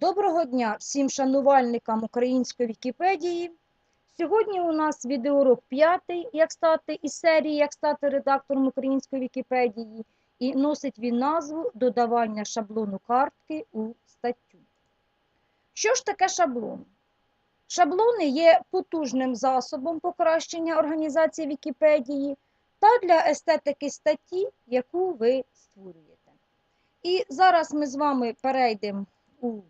Доброго дня всім шанувальникам української Вікіпедії. Сьогодні у нас відеоурок п'ятий, як стати із серії, як стати редактором української Вікіпедії, і носить він назву Додавання шаблону картки у статтю. Що ж таке шаблон? Шаблони є потужним засобом покращення організації Вікіпедії та для естетики статті, яку ви створюєте. І зараз ми з вами перейдемо у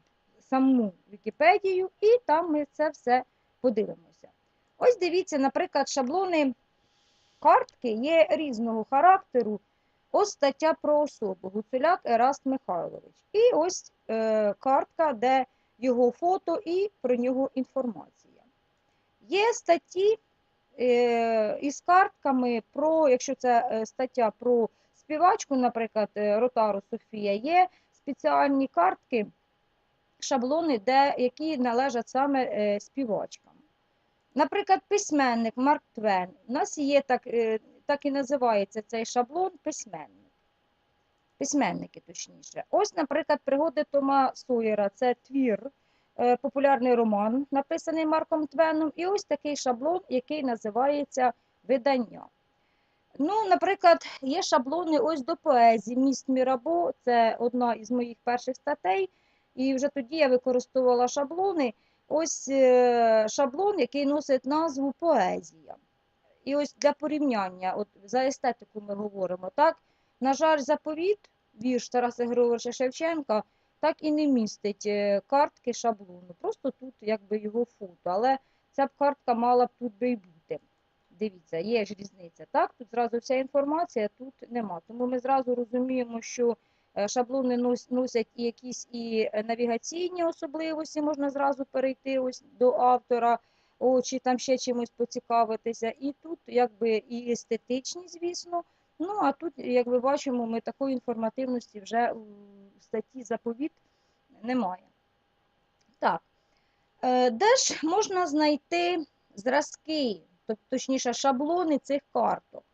саму Вікіпедію, і там ми це все подивимося. Ось дивіться, наприклад, шаблони картки є різного характеру. Ось стаття про особу Гуцуляк Ераст Михайлович. І ось е, картка, де його фото і про нього інформація. Є статті е, із картками про, якщо це е, стаття про співачку, наприклад, е, Ротару Софія, є спеціальні картки шаблони, де, які належать саме е, співачкам. Наприклад, письменник Марк Твен. У нас є так, е, так і називається цей шаблон письменник. Письменники, точніше. Ось, наприклад, пригоди Тома Сойера це твір, е, популярний роман, написаний Марком Твеном. І ось такий шаблон, який називається видання. Ну, Наприклад, є шаблони ось до поезії. Міст Мірабо це одна із моїх перших статей. І вже тоді я використовувала шаблони. Ось е, шаблон, який носить назву поезія. І ось для порівняння, от за естетику ми говоримо, так, на жаль, заповіт, вірш Тараса Григоровича Шевченка, так і не містить е, картки шаблону. Просто тут якби його фото. Але ця б картка мала б тут би й бути. Дивіться, є ж різниця. Так, тут зразу вся інформація, тут нема. Тому ми зразу розуміємо, що шаблони носять і якісь і е, навігаційні особливості, можна зразу перейти ось до автора, о, чи там ще чимось поцікавитися. І тут якби і естетичні, звісно. Ну, а тут, як ви бачимо, ми такої інформативності вже у статті заповіт немає. Так, е, де ж можна знайти зразки, точніше, шаблони цих карток?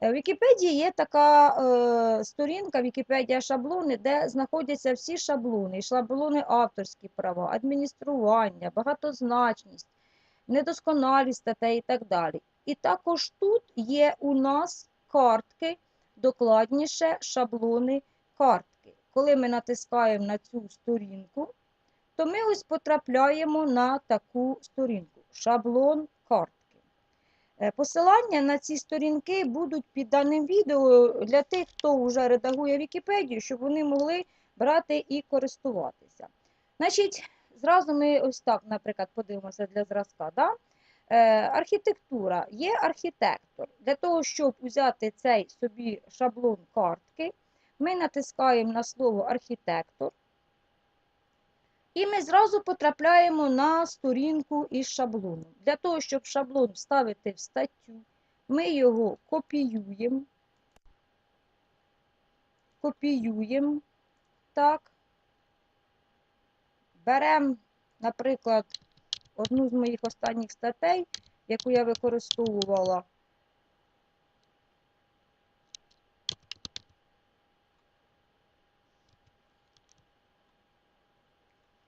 В Вікіпедії є така е, сторінка Вікіпедія шаблони, де знаходяться всі шаблони, шаблони авторські права, адміністрування, багатозначність, недосконалість статей і так далі. І також тут є у нас картки, докладніше шаблони картки. Коли ми натискаємо на цю сторінку, то ми ось потрапляємо на таку сторінку шаблон карт. Е, посилання на ці сторінки будуть під даним відео для тих, хто вже редагує Вікіпедію, щоб вони могли брати і користуватися. Значить, зразу ми ось так, наприклад, подивимося для зразка. Да? Е, Архітектура. Є архітектор. Для того, щоб взяти цей собі шаблон картки, ми натискаємо на слово архітектор. І ми зразу потрапляємо на сторінку із шаблоном. Для того, щоб шаблон вставити в статтю, ми його копіюємо, копіюємо, так, беремо, наприклад, одну з моїх останніх статей, яку я використовувала.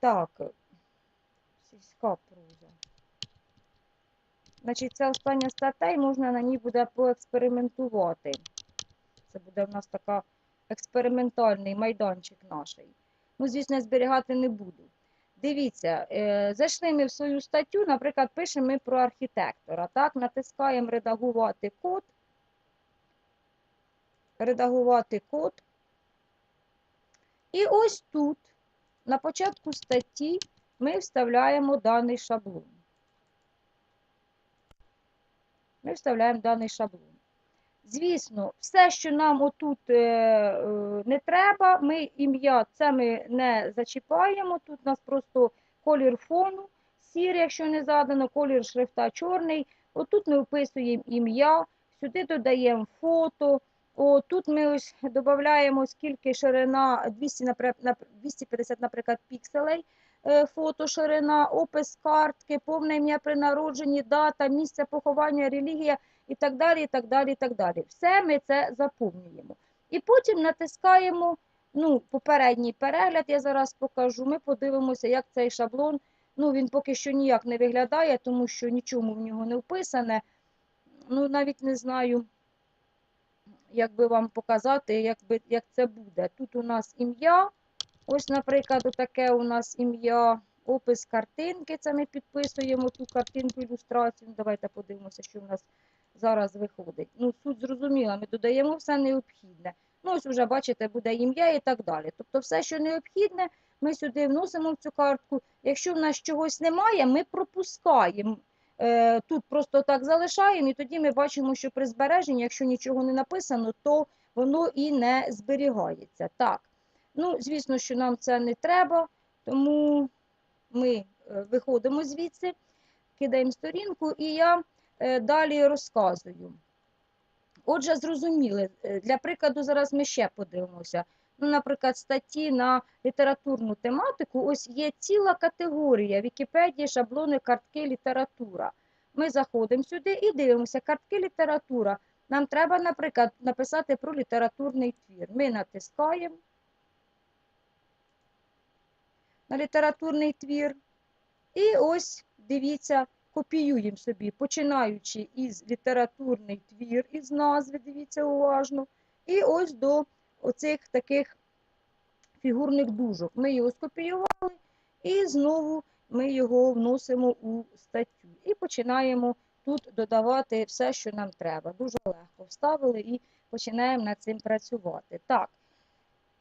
Так, сільська проза. Значить, це остання стаття, і можна на ній буде поекспериментувати. Це буде в нас така експериментальний майданчик наш. Ну, звісно, зберігати не буду. Дивіться, е, зайшли ми в свою статтю, наприклад, пишемо ми про архітектора. Так, натискаємо редагувати код. Редагувати код. І ось тут на початку статті ми вставляємо даний шаблон. Ми вставляємо даний шаблон. Звісно, все, що нам отут е, е, не треба, ми ім'я це ми не зачіпаємо. Тут у нас просто колір фону, сірий, якщо не задано, колір шрифта чорний. Отут ми вписуємо ім'я, сюди додаємо фото. Тут ми ось додаємо, скільки ширина 200, 250, наприклад, пікселей, е, фото ширина, опис картки, повне ім'я при народженні, дата, місце поховання, релігія і так далі. і так далі, і так далі. Все ми це заповнюємо. І потім натискаємо ну, попередній перегляд я зараз покажу. Ми подивимося, як цей шаблон. Ну, він поки що ніяк не виглядає, тому що нічому в нього не вписане. Ну, навіть не знаю, як би вам показати, якби, як це буде. Тут у нас ім'я. Ось, наприклад, таке у нас ім'я, опис картинки. Це ми підписуємо ту картинку ілюстрацію. Давайте подивимося, що в нас зараз виходить. Ну, суть зрозуміла, ми додаємо все необхідне. Ну, ось вже бачите, буде ім'я і так далі. Тобто, все, що необхідне, ми сюди вносимо в цю картку. Якщо в нас чогось немає, ми пропускаємо. Е, Тут просто так залишаємо, і тоді ми бачимо, що при збереженні, якщо нічого не написано, то воно і не зберігається. Так, ну, звісно, що нам це не треба, тому ми е, виходимо звідси, кидаємо сторінку, і я е, далі розказую. Отже, зрозуміли, для прикладу, зараз ми ще подивимося. Ну, наприклад, статті на літературну тематику, ось є ціла категорія Вікіпедії, шаблони, картки, література. Ми заходимо сюди і дивимося, картки, література. Нам треба, наприклад, написати про літературний твір. Ми натискаємо на літературний твір. І ось, дивіться, копіюємо собі, починаючи із літературний твір, із назви, дивіться уважно, і ось до оцих таких фігурних дужок. Ми його скопіювали і знову ми його вносимо у статтю. І починаємо тут додавати все, що нам треба. Дуже легко вставили і починаємо над цим працювати. Так,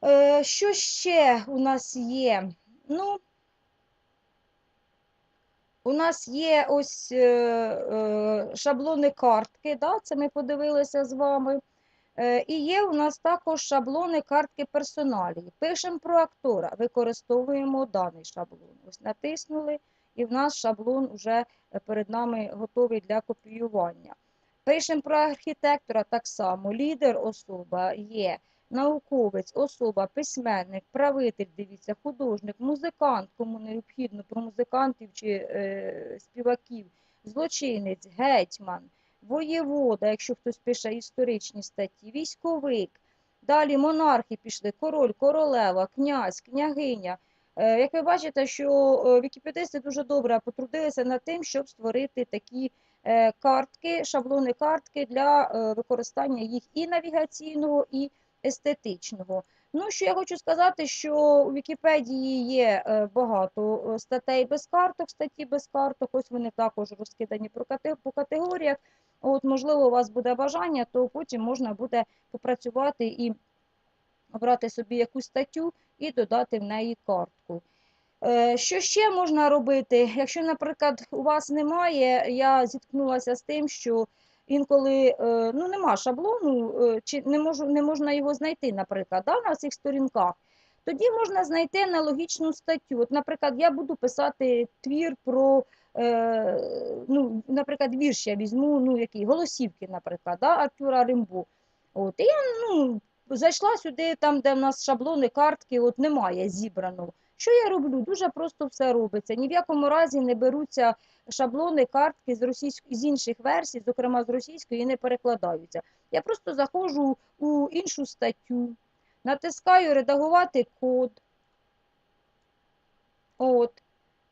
е, що ще у нас є? Ну, у нас є ось е, е, шаблони картки, да? це ми подивилися з вами. Е, І є у нас також шаблони картки персоналії. Пишемо про актора, використовуємо даний шаблон. Ось натиснули, і в нас шаблон вже перед нами готовий для копіювання. Пишемо про архітектора так само. Лідер особа є, науковець, особа, письменник, правитель, дивіться, художник, музикант, кому необхідно про музикантів чи е, співаків, злочинець, гетьман воєвода, якщо хтось пише історичні статті, військовик. Далі монархи пішли, король, королева, князь, княгиня. Е, Як ви бачите, що е, вікіпедисти дуже добре потрудилися над тим, щоб створити такі е, картки, шаблони картки для використання їх і навігаційного, і естетичного. Ну, що я хочу сказати, що у Вікіпедії є е, багато е, статей без карток, статті без карток, ось вони також розкидані по категоріях. От, можливо, у вас буде бажання, то потім можна буде попрацювати і обрати собі якусь статтю і додати в неї картку. Е, Що ще можна робити? Якщо, наприклад, у вас немає, я зіткнулася з тим, що інколи е, ну, нема шаблону, е, чи не, можу, не можна його знайти, наприклад, да, на цих сторінках, тоді можна знайти аналогічну статтю. От, наприклад, я буду писати твір про, е, ну, наприклад, вірш я візьму, ну, який, голосівки, наприклад, да, Артура Римбо. От, і я ну, зайшла сюди, там, де в нас шаблони, картки, от немає зібрано. Що я роблю? Дуже просто все робиться. Ні в якому разі не беруться шаблони, картки з російської з інших версій, зокрема з російської, і не перекладаються. Я просто заходжу у іншу статтю, натискаю редагувати код. От.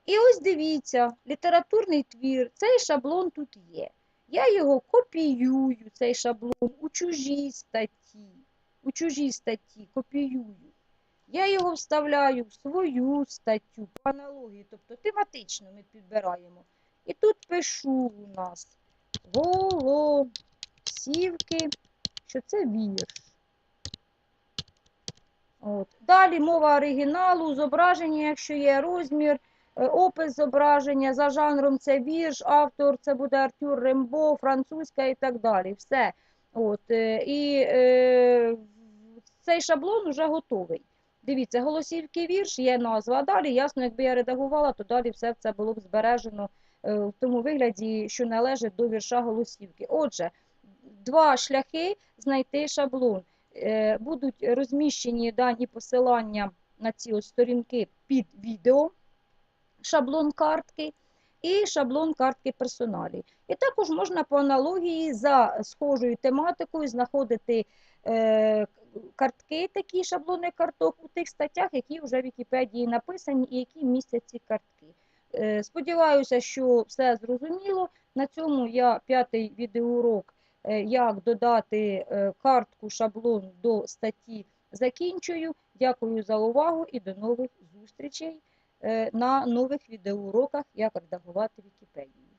І ось дивіться, літературний твір, цей шаблон тут є. Я його копіюю, цей шаблон, у чужій статті. У чужій статті копіюю. Я його вставляю в свою статтю по аналогії, тобто тематично ми підбираємо. І тут пишу у нас голосівки, що це вірш. От. Далі мова оригіналу, зображення, якщо є розмір, е, опис зображення, за жанром це вірш, автор це буде Артюр Рембо, французька і так далі. Все. От. е, І е, цей шаблон вже готовий. Дивіться, голосівки вірш, є назва. А далі, ясно, якби я редагувала, то далі все це було б збережено е, в тому вигляді, що належить до вірша голосівки. Отже, два шляхи знайти шаблон. Е, Будуть розміщені дані посилання на ці сторінки під відео, шаблон картки і шаблон картки персоналі. І також можна по аналогії за схожою тематикою знаходити е, картки, такі шаблони карток у тих статтях, які вже в Вікіпедії написані і які містять ці картки. Е, Сподіваюся, що все зрозуміло. На цьому я п'ятий відеоурок, е, як додати е, картку шаблон до статті, закінчую. Дякую за увагу і до нових зустрічей на нових відеоуроках, як редагувати Вікіпедію.